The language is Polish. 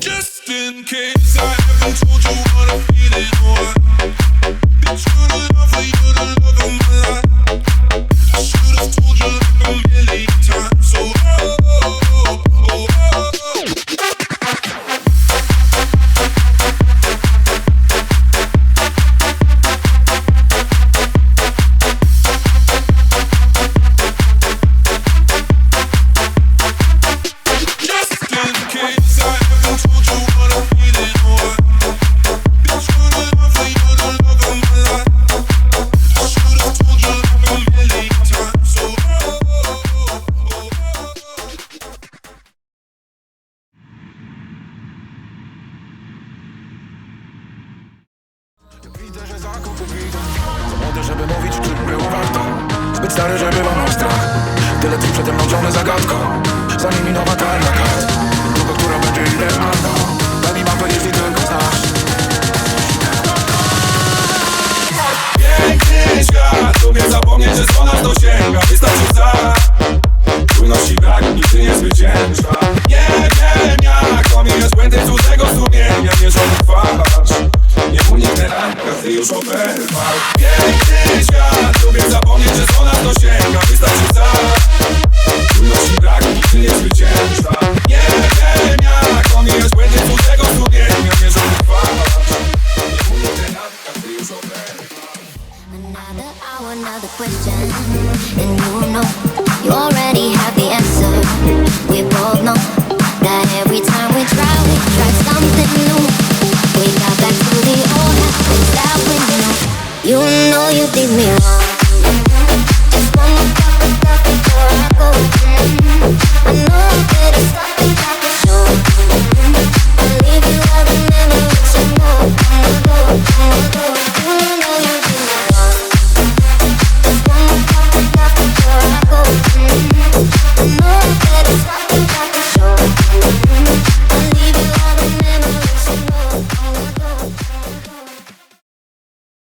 Just in case I młody, żeby mówić, czy było warto? Zbyt stary, żeby łamał strach. Tyle dni przede mną ciągle zagadką. Zanim mi nowa karta kart Długo, która będzie idealna. Daj mi mapę, jeśli tylko znasz. Piękny świat, umiem zapomnieć, że co nas dosięga. Wystarczy za. Czujności brak, nigdy nie zwycięża każdy już oberwał. Piękny świat, umiem zapomnieć, że co nas dosięga Wystarczy za. Czujności brak, nigdy nie zwycięża Nie wiem jak omijać błędy cudzego sumienia twarz Nie uniknę ran, każdy już oberwał Another hour, another question, and you know you already have the answer. leave me alone. Just one more cup before I go.